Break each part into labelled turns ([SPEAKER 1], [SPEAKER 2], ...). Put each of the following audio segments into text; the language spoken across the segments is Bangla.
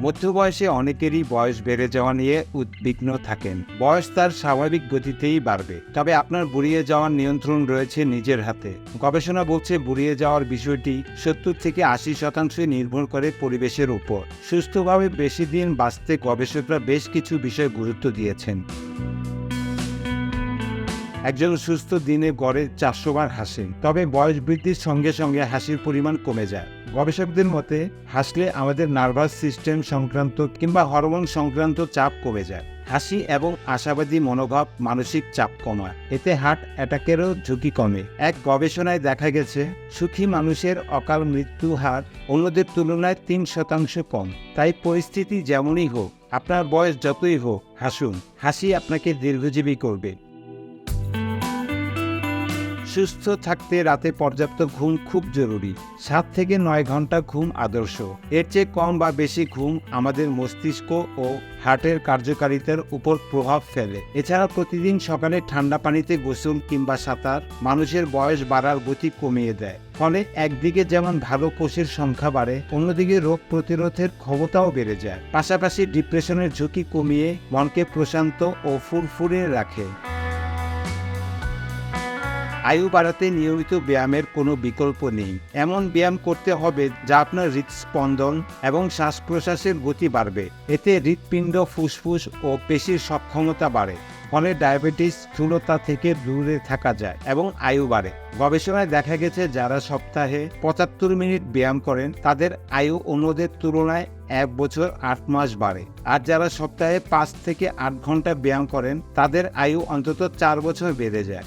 [SPEAKER 1] মধ্যবয়সে অনেকেরই বয়স বেড়ে যাওয়া নিয়ে উদ্বিগ্ন থাকেন। বয়স তার স্বাভাবিক গতিতেই বাড়বে। তবে আপনার বুড়িয়ে যাওয়ার নিয়ন্ত্রণ রয়েছে নিজের হাতে। গবেষণা বলছে বুড়িয়ে যাওয়ার বিষয়টি সত্তর থেকে আশি শতাংশই নির্ভর করে পরিবেশের উপর সুস্থভাবে বেশি দিন বাঁচতে গবেষকরা বেশ কিছু বিষয় গুরুত্ব দিয়েছেন। একজন সুস্থ দিনে গড়ে চারশো বার হাসেন তবে বয়স বৃদ্ধির সঙ্গে সঙ্গে হাসির পরিমাণ কমে যায়। গবেষকদের মতে, হাসলে আমাদের নার্ভাস সিস্টেম সংক্রান্ত কিংবা হরমোন সংক্রান্ত চাপ কমে যায়। হাসি এবং আশাবাদী মনোভাব মানসিক চাপ কমায়। এতে হার্ট অ্যাটাকেরও ঝুঁকি কমে। এক গবেষণায় দেখা গেছে, সুখী মানুষের অকাল মৃত্যু হার অন্যদের তুলনায় তিন শতাংশ কম। তাই পরিস্থিতি যেমনই হোক, আপনার বয়স যতই হোক, হাসুন। হাসি আপনাকে দীর্ঘজীবী করবে। সুস্থ থাকতে রাতে পর্যাপ্ত ঘুম খুব জরুরি। সাত থেকে নয় ঘণ্টা ঘুম আদর্শ। এর চেয়ে কম বা বেশি ঘুম আমাদের মস্তিষ্ক ও হার্টের কার্যকারিতার উপর প্রভাব ফেলে। এছাড়া প্রতিদিন সকালে ঠান্ডা পানিতে গোসল কিংবা সাঁতার মানুষের বয়স বাড়ার গতি কমিয়ে দেয়। ফলে একদিকে যেমন ভালো কোষের সংখ্যা বাড়ে, অন্যদিকে রোগ প্রতিরোধের ক্ষমতাও বেড়ে যায়। পাশাপাশি ডিপ্রেশনের ঝুঁকি কমিয়ে মনকে প্রশান্ত ও ফুরফুরে রাখে। আয়ু বাড়াতে নিয়মিত ব্যায়ামের কোনো বিকল্প নেই। এমন ব্যায়াম করতে হবে যা আপনার হৃদস্পন্দন এবং শ্বাস প্রশ্বাসের গতি বাড়বে। এতে হৃৎপিণ্ড, ফুসফুস ও পেশির সক্ষমতা বাড়ে। ফলে ডায়াবেটিস স্থূলতা থেকে দূরে থাকা যায় এবং আয়ু বাড়ে। গবেষণায় দেখা গেছে, যারা সপ্তাহে পঁচাত্তর মিনিট ব্যায়াম করেন, তাদের আয়ু অন্যদের তুলনায় এক বছর আট মাস বাড়ে। আর যারা সপ্তাহে পাঁচ থেকে আট ঘণ্টা ব্যায়াম করেন, তাদের আয়ু অন্তত চার বছর বেড়ে যায়।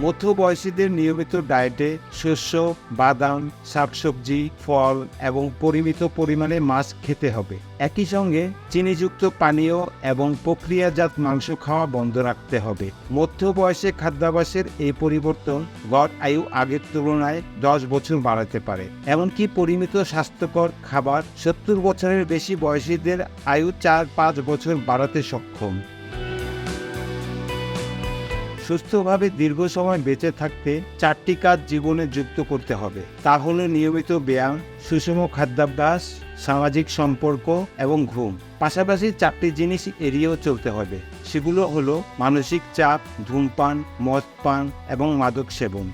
[SPEAKER 1] মধ্যবয়সীদের নিয়মিত ডায়েটে শস্য, বাদাম, শাকসবজি, ফল এবং পরিমিত পরিমাণে মাছ খেতে হবে। একই সঙ্গে চিনিযুক্ত পানীয় এবং প্রক্রিয়াজাত মাংস খাওয়া বন্ধ রাখতে হবে। মধ্য মধ্যবয়সে খাদ্যাভ্যাসের এই পরিবর্তন গড় আয়ু আগের তুলনায় দশ বছর বাড়াতে পারে। এমনকি পরিমিত স্বাস্থ্যকর খাবার সত্তর বছরের বেশি বয়সীদের আয়ু চার পাঁচ বছর বাড়াতে সক্ষম। সুস্থভাবে দীর্ঘ সময় বেঁচে থাকতে চারটি কাজ জীবনে যুক্ত করতে হবে। তা হলো নিয়মিত ব্যায়াম, সুষম খাদ্যাভ্যাস, সামাজিক সম্পর্ক এবং ঘুম। পাশাপাশি চারটি জিনিস এড়িয়েও চলতে হবে। সেগুলো হলো মানসিক চাপ, ধূমপান মদ পান এবং মাদক সেবন